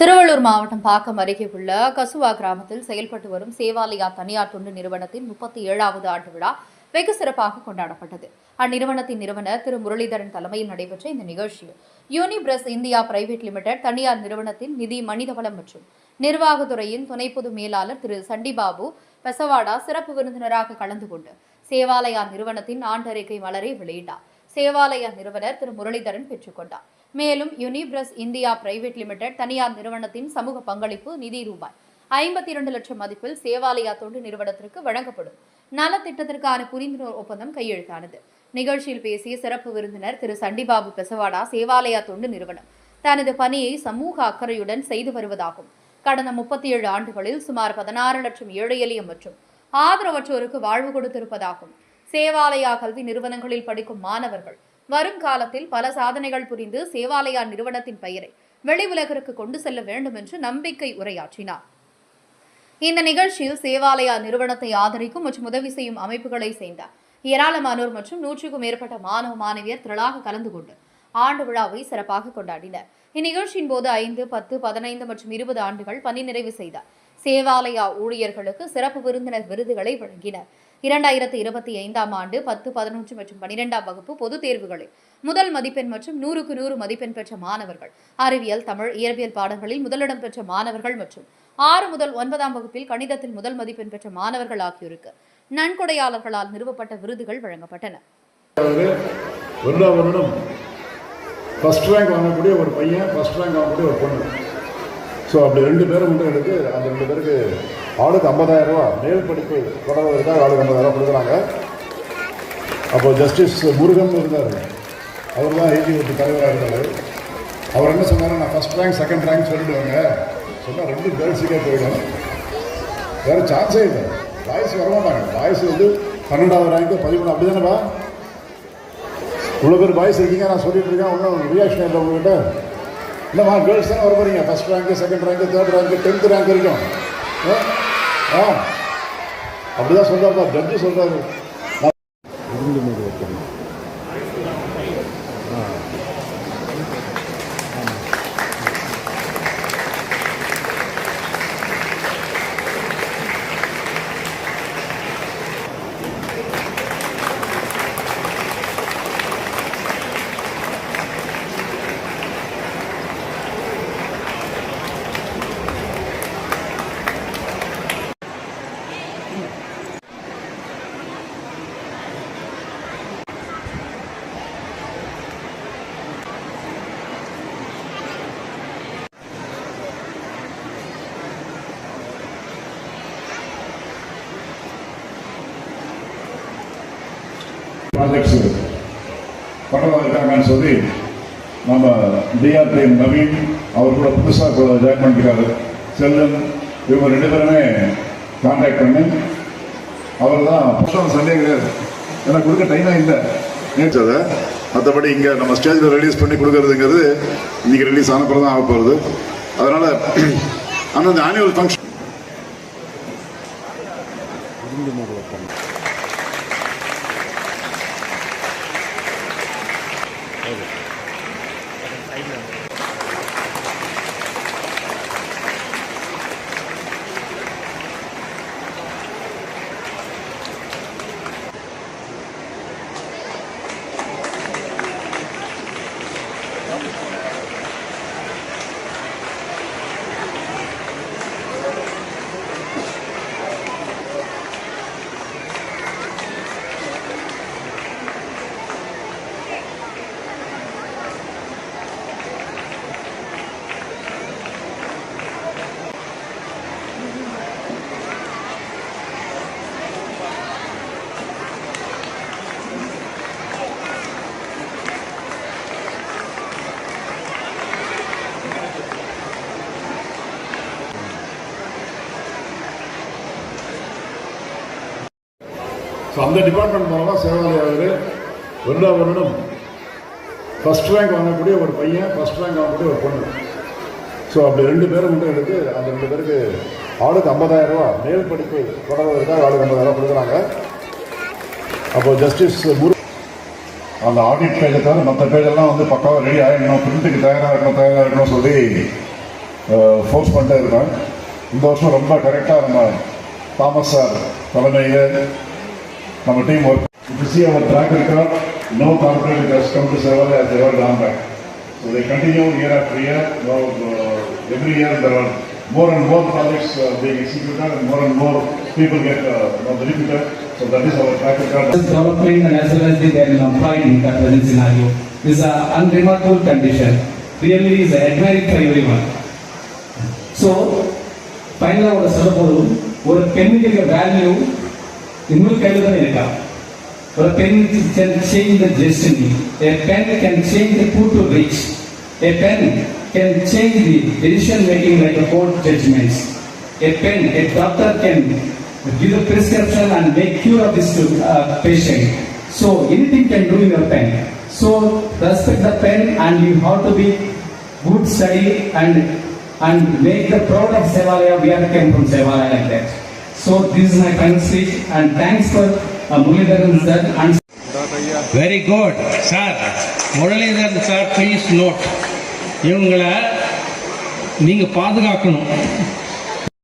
திருவள்ளூர் மாவட்டம் பாக்கம் அருகே உள்ள கசுவா கிராமத்தில் செயல்பட்டு வரும் சேவாலயா தனியார் தொண்டு நிறுவனத்தின் முப்பத்தி ஏழாவது ஆண்டு விழா வெகு சிறப்பாக கொண்டாடப்பட்டது. அந்நிறுவனத்தின் நிறுவனர் திரு முரளிதரன் தலைமையில் நடைபெற்ற இந்த நிகழ்ச்சியில் யூனிபிரஸ் இந்தியா பிரைவேட் லிமிடெட் தனியார் நிறுவனத்தின் நிதி மனிதவளம் மற்றும் நிர்வாகத்துறையின் துணை பொது மேலாளர் திரு சண்டிபாபு பெசவாடா சிறப்பு விருந்தினராக கலந்து கொண்டு சேவாலயா நிறுவனத்தின் ஆண்டறிக்கை மலரை வெளியிட்டார். சேவாலயா நிறுவனர் திரு முரளிதரன் பெற்றுக்கொண்டார். மேலும் யுனிபிரஸ் இந்தியா பிரைவேட் லிமிடெட் தனியார் நிறுவனத்தின் சமூக பங்களிப்பு நிதி ரூபாய் ஐம்பத்தி இரண்டு லட்சம் மதிப்பில் சேவாலயா தொண்டு நிறுவனத்திற்கு வழங்கப்படும். நலத்திட்டத்திற்கான புரிந்துணர்வு ஒப்பந்தம் கையெழுத்தானது. நிகழ்ச்சியில் பேசிய சிறப்பு விருந்தினர் திரு. சண்டிபாபு பெசவாடா சேவாலயா தொண்டு நிறுவனம். தனது பணியை சமூக அக்கறையுடன் செய்து வருவதாகும். கடந்த முப்பத்தி ஏழு ஆண்டுகளில் சுமார் பதினாறு லட்சம் ஏழை எளிய மற்றும் ஆதரவற்றோருக்கு வாழ்வு கொடுத்திருப்பதாகும். சேவாலயா கல்வி நிறுவனங்களில் படிக்கும் மாணவர்கள் வரும் காலத்தில் பல சாதனைகள் புரிந்து சேவாலயா நிறுவனத்தின் பெயரை வெளி உலகிற்கு கொண்டு செல்ல வேண்டும் என்று நம்பிக்கை உரையாற்றினார். இந்த நிகழ்ச்சியில் சேவாலயா நிறுவனத்தை ஆதரிக்கும் மற்றும் உதவி செய்யும் அமைப்புகளை சேர்ந்த ஏராளமானோர் மற்றும் நூற்றுக்கும் மேற்பட்ட மாணவ மாணவியர் திரளாக கலந்து கொண்டு ஆண்டு விழாவை சிறப்பாக கொண்டாடினர். இந்நிகழ்ச்சியின் போது ஐந்து பத்து பதினைந்து மற்றும் இருபது ஆண்டுகள் பணி நிறைவு செய்த சேவாலயா ஊழியர்களுக்கு சிறப்பு விருந்தினர் விருதுகளை வழங்கினர். இரண்டாயிரத்து இருபத்தி ஐந்தாம் ஆண்டு பத்து பதினொன்று மற்றும் பனிரெண்டாம் வகுப்பு பொதுத் தேர்வுகளில் முதல் மதிப்பெண் மற்றும் நூறுக்கு நூறு மதிப்பெண் பெற்ற மாணவர்கள். அறிவியல் தமிழ் இயற்பியல் பாடங்களில் முதலிடம் பெற்ற மாணவர்கள் மற்றும் ஆறு முதல் ஒன்பதாம் வகுப்பில் கணிதத்தில் முதல் மதிப்பெண் பெற்ற மாணவர்கள் ஆகியோருக்கு நன்கொடையாளர்களால் நிறுவப்பட்ட விருதுகள் வழங்கப்பட்டன. ஃபஸ்ட் ரேங்க் வாங்கக்கூடிய ஒரு பையன் ஃபஸ்ட் ரேங்க் வாங்கக்கூடிய ஒரு பொண்ணு. ஸோ அப்படி ரெண்டு பேரும் மட்டும் எனக்கு அந்த ரெண்டு பேருக்கு ஆளுக்கு 50000 ரூபா மேல் படிப்பு தொடர்வதற்காக ஆளுக்கு ஐம்பதாயிரம் கொடுக்குறாங்க. அப்போ ஜஸ்டிஸ் முருகன் இருந்தார். அவர் தான் ஏஜிஓடி தலைவராக இருந்தார். அவர் என்ன சொன்னார் நான் ஃபஸ்ட் ரேங்க் செகண்ட் ரேங்க் சொல்லிடுவாங்க சொன்னால் ரெண்டு கேர்ள்ஸுக்கே போயிடும் வேறு சான்ஸே இல்லை. பாய்ஸ் வரமாட்டாங்க. பாய்ஸ் வந்து பன்னெண்டாவது ரேங்க்கு பதிமூணு அப்படி தானேப்பா இவ்வளோ பேர் பாய்ஸ் இருக்கீங்க நான் சொல்லிட்டு இருக்கேன். ஒன்றும் ரியாக்ஷன் இல்லை உங்ககிட்ட. இல்லைம்மா கேர்ள்ஸ் தானே வர போகிறீங்க first rank second rank third rank tenth rank வரைக்கும். ஆ? சொல்றாரு அப்படி தான் ஜட்ஜு சொல்றாரு ப்ராஜெக்ட்ஸ் பணம் இருக்காங்கன்னு சொல்லி நம்ம டிஆர்டி நவீன் அவர் கூட புதுசாக கூட ஜாயின் பண்ணிக்கிறாரு செல்லும் இவங்க ரெண்டு பேருமே கான்டாக்ட் பண்ணி அவர் தான் புஷ்பம் சண்டே கிடையாது. எனக்கு கொடுக்க டைமாக இல்லை. நினைச்சது மற்றபடி இங்கே நம்ம ஸ்டேஜில் ரிலீஸ் பண்ணி கொடுக்கறதுங்கிறது இன்னைக்கு ரிலீஸ் ஆனப்புறம் தான் ஆக போகிறது அதனால் ஆனால் இந்த ஆனுவல் ஃபங்க்ஷன் ஸோ அந்த டிபார்ட்மெண்ட் மூலமாக சேவாலயாவில் வருடா வருடம் ஃபஸ்ட் ரேங்க் வாங்கக்கூடிய ஒரு பையன் ஃபஸ்ட் ரேங்க் வாங்கக்கூடிய ஒரு பொண்ணு. ஸோ அப்படி ரெண்டு பேரும் வந்து எனக்கு அந்த ரெண்டு பேருக்கு ஆளுக்கு 50000 ரூபா மேல் படிப்பு தொடர்வதற்காக ஆளுக்கு 50000 ரூபா கொடுக்குறாங்க. அப்போ ஜஸ்டிஸ் குரு அந்த ஆடிட் பேஜை தவிர மற்ற பேஜெல்லாம் வந்து பக்காவாக ரெடி ஆகிடணும் பிரிண்ட்டுக்கு தயாராக இருக்கணும் தயாராக இருக்கணும்னு சொல்லி ஃபோர்ஸ் பண்ணிட்டே இருக்கேன் இந்த வருஷம் ரொம்ப கரெக்டாக நம்ம தாமஸ் சார் தலைமையில் நம்ம team work If you see our track record, no corporate has come to Sevala as ever gone back. So they continue year after year. Now, uh, every year there are more and more projects uh, being executed and more and more people get uh, you know, benefited. So that is our track record. development and as well as the their employed in the present scenario is an unremarkable condition. Really is admiring for everyone. So ஃபைனலாக ஒரு சொல்ல போதும் ஒரு பெண்ணுக்கு இருக்க value in For a pen can change the destiny. A pen can change the poor to rich. A pen can change the decision making like a court judgments. A pen, a doctor can give a prescription and make cure of this uh, patient. So anything can do in your pen. So respect the pen and you have to be good study and and make the proud of Sevalaya. We are came from Sevalaya like that. So this is my final speech and thanks for uh, Muralidharan sir and Very good, sir. Muralidharan sir, please note. இவங்களை நீங்கள் பாதுகாக்கணும்